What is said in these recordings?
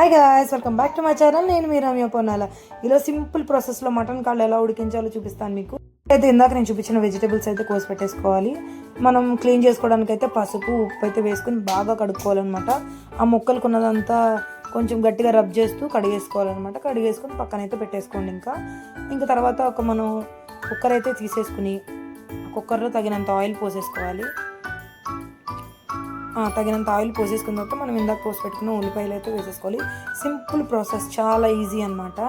Hi guys welcome back to my channel నేను మీ రమ్య పొన్నాల. ఇలా సింపుల్ ప్రాసెస్లో మటన్ కాళ్ళు ఎలా ఉడికించాలో చూపిస్తాను మీకు. అయితే ఇందాక నేను చూపించిన వెజిటేబుల్స్ అయితే కోసి పెట్టేసుకోవాలి. మనం క్లీన్ చేసుకోవడానికి అయితే పసుపు ఉప్పు అయితే వేసుకుని బాగా కడుక్కోవాలన్నమాట. ఆ ముక్కలు కొన్నదంతా కొంచెం గట్టిగా రబ్ చేస్తూ కడిగేసుకోవాలన్నమాట. కడిగేసుకుని పక్కన అయితే పెట్టేసుకోండి ఇంకా. ఇంకా తర్వాత ఒక మనం కుక్కర్ అయితే తీసేసుకుని కుక్కర్లో తగినంత ఆయిల్ పోసేసుకోవాలి. తగినంత ఆయిల్ పోసేసుకున్న తర్వాత మనం ఇందాక పోసి పెట్టుకున్న ఉల్లిపాయలు అయితే వేసేసుకోవాలి. సింపుల్ ప్రాసెస్ చాలా ఈజీ అనమాట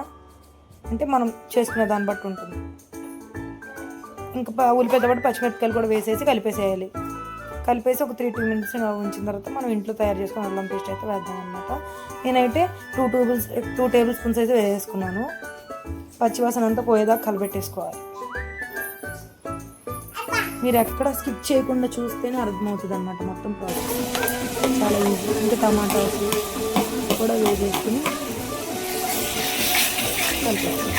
అంటే మనం చేసుకునే దాన్ని బట్టి ఉంటుంది. ఇంకా ఉల్లిపాయతో పాటు పచ్చిమిరపకాయలు కూడా వేసేసి కలిపేసేయాలి. కలిపేసి ఒక త్రీ టూ మినిట్స్ ఉంచిన తర్వాత మనం ఇంట్లో తయారు చేసుకున్న అల్లం పేస్ట్ అయితే వేద్దాం అనమాట నేనైతే two tables two table spoons అయితే వేసేసుకున్నాను. పచ్చివాసన అంతా పోయేదాకా కలిపెట్టేసుకోవాలి మీరు ఎక్కడ స్కిప్ చేయకుండా చూస్తేనే అర్థమవుతుంది అనమాట మొత్తం ప్రాసెస్ చాలా ఈజీ ఇంకా టమాటాస్ కూడా వేసేసుకుని కలిపేస్తాం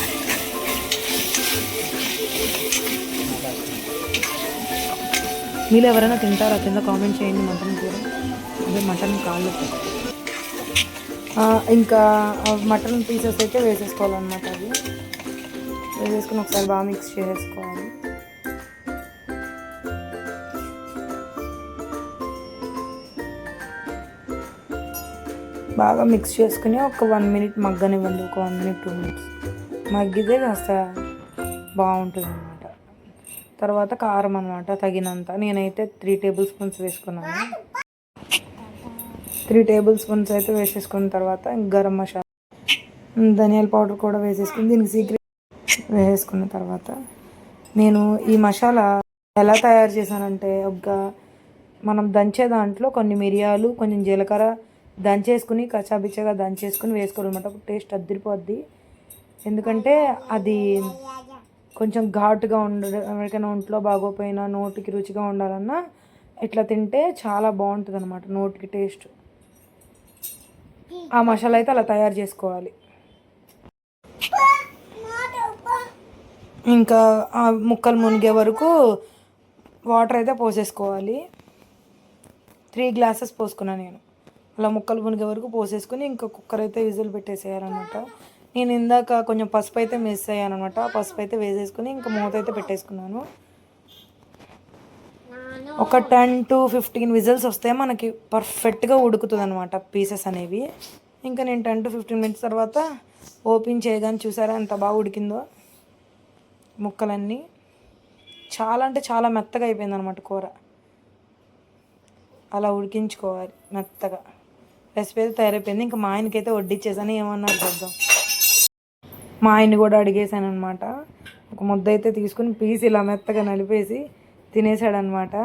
మీరు ఎవరైనా తింటారా? కింద కామెంట్ చేయండి. మటన్ కూర. అదే మటన్ కాళ్ళు. ఇంకా మటన్ పీసెస్ అయితే వేసేసుకోవాలన్నమాట అది వేసేసుకుని ఒకసారి బాగా మిక్స్ చేసేసుకోవాలి బాగా మిక్స్ చేసుకుని ఒక వన్ మినిట్ మగ్గనివ్వండి ఒక వన్ మినిట్ టూ మినిట్స్ మగ్గితే కాస్త బాగుంటుంది అనమాట తర్వాత కారం అనమాట తగినంత. నేనైతే త్రీ టేబుల్ స్పూన్స్ వేసుకున్నాను. త్రీ టేబుల్ స్పూన్స్ అయితే వేసేసుకున్న తర్వాత గరం మసాలా ధనియాల పౌడర్ కూడా వేసేసుకుని దీనికి సీక్రెట్ వేసేసుకున్న తర్వాత నేను ఈ మసాలా ఎలా తయారు చేశానంటే ఒక మనం దంచే దాంట్లో కొన్ని మిరియాలు కొంచెం జీలకర్ర దంచేసుకుని కచాబిచ్చగా దంచేసుకుని వేసుకోవాలన్నమాట. టేస్ట్ అద్దరిపోద్ది. ఎందుకంటే అది కొంచెం ఘాటుగా ఉండడం ఎవరికైనా ఒంట్లో బాగోపోయినా నోటికి రుచిగా ఉండాలన్నా ఇట్లా తింటే చాలా బాగుంటుంది అనమాట నోటికి టేస్ట్. ఆ మసాలా అయితే అలా తయారు చేసుకోవాలి. ఇంకా ఆ ముక్కలు మునిగే వరకు వాటర్ అయితే పోసేసుకోవాలి. త్రీ గ్లాసెస్ పోసుకున్నాను నేను. అలా ముక్కలు మునిగే వరకు పోసేసుకుని ఇంకా కుక్కర్ అయితే విజిల్ పెట్టేసేయాలన్నమాట. నేను ఇందాక కొంచెం పసుపు అయితే మిస్ అయ్యాను అనమాట ఆ పసుపు అయితే వేసేసుకుని ఇంకా మూత అయితే పెట్టేసుకున్నాను. ఒక టెన్ టు ఫిఫ్టీన్ విజిల్స్ వస్తే మనకి పర్ఫెక్ట్గా ఉడుకుతుంది అనమాట పీసెస్ అనేవి. ఇంకా నేను టెన్ టు ఫిఫ్టీన్ మినిట్స్ తర్వాత ఓపెన్ చేయగానే చూసారా ఎంత బాగా ఉడికిందో? ముక్కలన్నీ. చాలా అంటే చాలా మెత్తగా అయిపోయింది అనమాట కూర. అలా ఉడికించుకోవాలి మెత్తగా. రెసిపీ అయితే తయారైపోయింది. ఇంకా మా ఆయనకైతే వడ్డిచ్చేసాను. ఏమన్నారు చూద్దాం. మా ఆయన్ని కూడా అడిగేశాను అనమాట ఒక ముద్ద అయితే తీసుకుని పీస్ ఇలా మెత్తగా నలిపేసి తినేసాడనమాట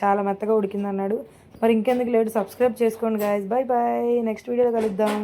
చాలా మెత్తగా ఉడికిందన్నాడు. మరి ఇంకెందుకు లేటు సబ్స్క్రైబ్ చేసుకోండి గాయస్ బాయ్ బాయ్ నెక్స్ట్ వీడియోలో కలుద్దాం.